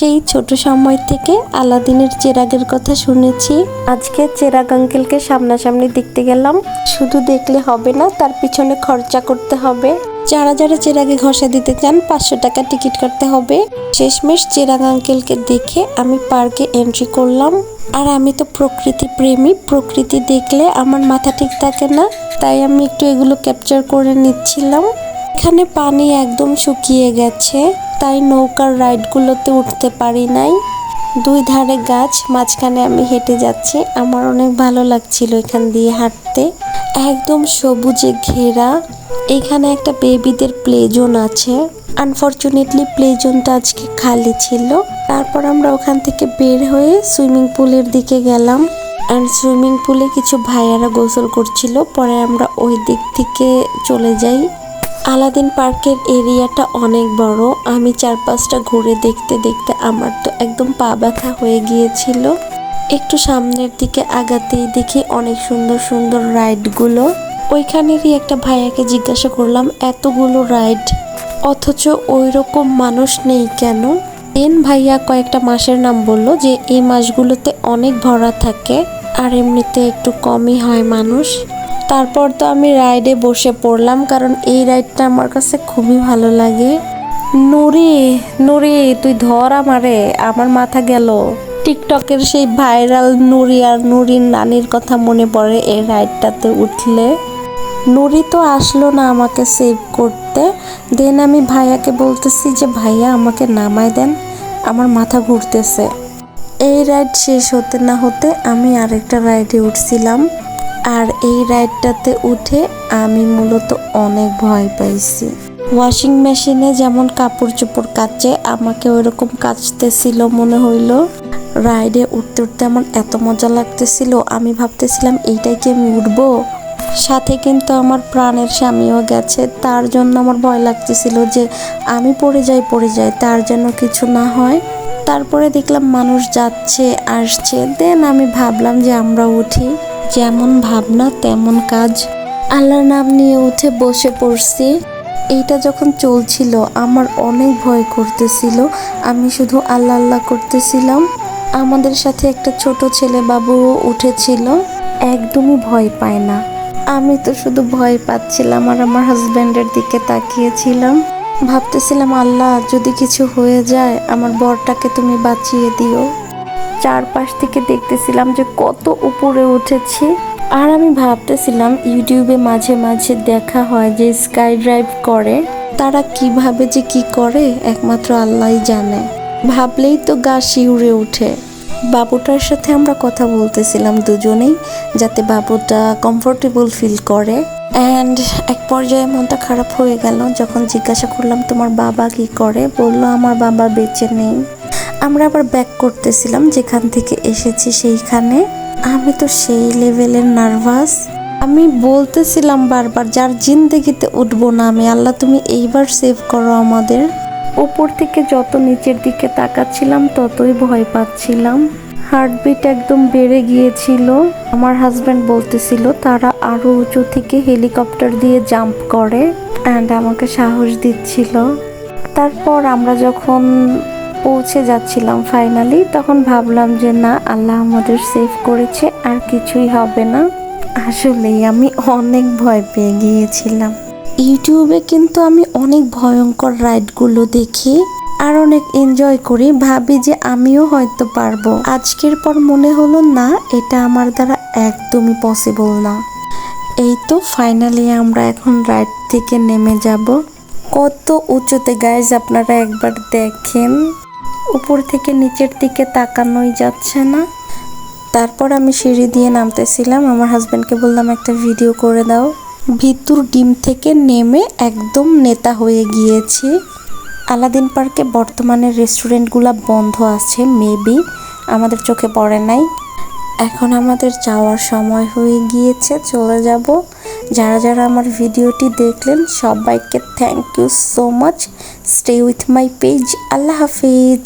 সেই ছোট সময় থেকে আলাদিনের চেরাগের কথা শুনেছি। আজকে চেরাগ আঙ্কেলকে সামনাসামনি দেখতে গেলাম। শুধু দেখলে হবে না, তার পিছনে খরচা করতে হবে। যারা যারা চেরাগে ঘষা দিতে চান, পাঁচশো টাকা টিকিট কাটতে হবে। শেষমেশ চেরাগ আঙ্কেলকে দেখে আমি পার্কে এন্ট্রি করলাম। আর আমি তো প্রকৃতি প্রেমী, প্রকৃতি দেখলে আমার মাথা ঠিক থাকে না। তাই আমি একটু এগুলো ক্যাপচার করে নিচ্ছিলাম। এখানে পানি একদম শুকিয়ে গেছে, তাই নৌকার রাইডগুলোতে উঠতে পারি নাই। দুই ধারে গাছ, মাঝখানে আমি হেঁটে যাচ্ছি। আমার অনেক ভালো লাগছিল এখান দিয়ে হাঁটতে। একদম সবুজে ঘেরা। এখানে একটা বেবিদের প্লে জোন আছে। আনফর্চুনেটলি প্লে জোনটা আজকে খালি ছিল। তারপর আমরা ওখান থেকে বের হয়ে সুইমিং পুলের দিকে গেলাম। আর সুইমিং পুলে কিছু ভাইয়ারা গোসল করছিল। পরে আমরা ওই দিক থেকে চলে যাই। আলাদিন পার্কের এরিয়াটা অনেক বড়। আমি চারপাশটা ঘুরে দেখতে দেখতে আমার তো একদম পা ব্যথা হয়ে গিয়েছিল। একটু সামনের দিকে আগাতেই দেখি অনেক সুন্দর সুন্দর রাইডগুলো। ওইখানেরই একটা ভাইয়াকে জিজ্ঞাসা করলাম, এতগুলো রাইড? অথচ ওই রকম মানুষ নেই কেন? দেন ভাইয়া কয়েকটা মাসের নাম বলল যে, এই মাসগুলোতে অনেক ভরা থাকে, আর এমনিতে একটু কমই হয় মানুষ। তারপর তো আমি রাইডে বসে পড়লাম, কারণ এই রাইডটা আমার কাছে খুবই ভালো লাগে। নুরি নুরি, তুই ধর আমারে, আমার মাথা গেল। টিকটকের সেই ভাইরাল নুরি আর নুরির নানির কথা মনে পড়ে এই রাইডটাতে উঠলে। নুরি তো আসলো না আমাকে সেভ করতে। দেন আমি ভাইয়াকে বলতেছি যে, ভাইয়া, আমাকে নামায় দেন, আমার মাথা ঘুরতেছে। এই রাইড শেষ হতে না হতে আমি আরেকটা রাইডে উঠছিলাম। আর এই রাইডটাতে উঠে আমি মূলত অনেক ভয় পাইছি। ওয়াশিং মেশিনে যেমন কাপড় চোপড় কাচে, আমাকে ওইরকম কাচতেছিল মনে হইল। রাইডে উঠতে উঠতে আমার এত মজা লাগতেছিল, আমি ভাবতেছিলাম এইটাই কি আমি উঠবো? সাথে কিন্তু আমার প্রাণের স্বামীও গেছে, তার জন্য আমার ভয় লাগতেছিল যে আমি পড়ে যাই পড়ে যাই, তার যেন কিছু না হয়। তারপরে দেখলাম মানুষ যাচ্ছে, আসছে, দেন আমি ভাবলাম যে আমরা উঠি। যেমন ভাবনা, তেমন কাজ। আল্লাহর নাম নিয়ে উঠে বসে পড়ছি। এইটা যখন চলছিল, আমার অনেক ভয় করতেছিল। আমি শুধু আল্লাহ আল্লাহ করতেছিলাম। আমাদের সাথে একটা ছোট ছেলে বাবুও উঠেছিল। একদমই ভয় পায় না। আমি তো শুধু ভয় পাচ্ছিলাম আর আমার হাজব্যান্ডের দিকে তাকিয়েছিলাম। ভাবতেছিলাম, আল্লাহ, যদি কিছু হয়ে যায়, আমার বরটাকে তুমি বাঁচিয়ে দিও। চারপাশ থেকে দেখতেছিলাম যে কত উপরে উঠেছে। আর আমি ভাবতেছিলাম, ইউটিউবে মাঝে মাঝে দেখা হয় যে স্কাই ড্রাইভ করে। তারা কীভাবে যে কি করে, একমাত্র আল্লাহই জানে। ভাবলেই তো গা শিউরে উঠে বাবুটার সাথে আমরা কথা বলতেছিলাম দুজনেই, যাতে বাবুটা কমফোর্টেবল ফিল করে। অ্যান্ড এক পর্যায়ে মনটা খারাপ হয়ে গেল, যখন জিজ্ঞাসা করলাম, তোমার বাবা কি করে? বলল, আমার বাবা বেঁচে নেই। আমরা আবার ব্যাক করতেছিলাম, যেখান থেকে এসেছি সেইখানে। আমি তো সেই লেভেলের নার্ভাস আমি বলতেছিলাম বারবার, যার জিন্দেগিতে উঠবো না আমি, আল্লাহ তুমি এইবার সেভ করো আমাদের। উপর থেকে যত নিচের দিকে তাকাচ্ছিলাম, ততই ভয় পাচ্ছিলাম। হার্টবিট একদম বেড়ে গিয়েছিল। আমার হাজব্যান্ড বলতেছিল, তারা আরও উঁচু থেকে হেলিকপ্টার দিয়ে জাম্প করে। অ্যান্ড আমাকে সাহস দিচ্ছিল। তারপর আমরা যখন পৌঁছে যাচ্ছিলাম ফাইনালি তখন ভাবলাম যে, না, আল্লাহ আমাদের সেভ করেছে, আর কিছুই হবে না। আসলেই আমি অনেক ভয় পেয়ে গিয়েছিলাম। ইউটিউবে কিন্তু আমি অনেক ভয়ঙ্কর রাইডগুলো দেখি, আর অনেক এনজয় করি। ভাবি যে, আমিও হয়তো পারব। আজকের পর মনে হলো, না, এটা আমার দ্বারা একদমই পসিবল না। এই তো ফাইনালি আমরা এখন রাইড থেকে নেমে যাব। কত উঁচুতে গাইজ আপনারা একবার দেখেন। উপর থেকে নিচের দিকে তাকানোই যাচ্ছে না। তারপর আমি সিঁড়ি দিয়ে নামতেছিলাম। আমার হাজব্যান্ডকে বললাম, একটা ভিডিও করে দাও। ভিতুর ডিম থেকে নেমে একদম নেতা হয়ে গিয়েছি। আলাদিন পার্কে বর্তমানে রেস্টুরেন্টগুলো বন্ধ আছে মেবি আমাদের চোখে পড়ে নাই। এখন আমাদের যাওয়ার সময় হয়ে গিয়েছে, চলে যাব। যারা যারা আমার ভিডিওটি দেখলেন, সবাইকে thank you so much stay with my page Allah Hafiz.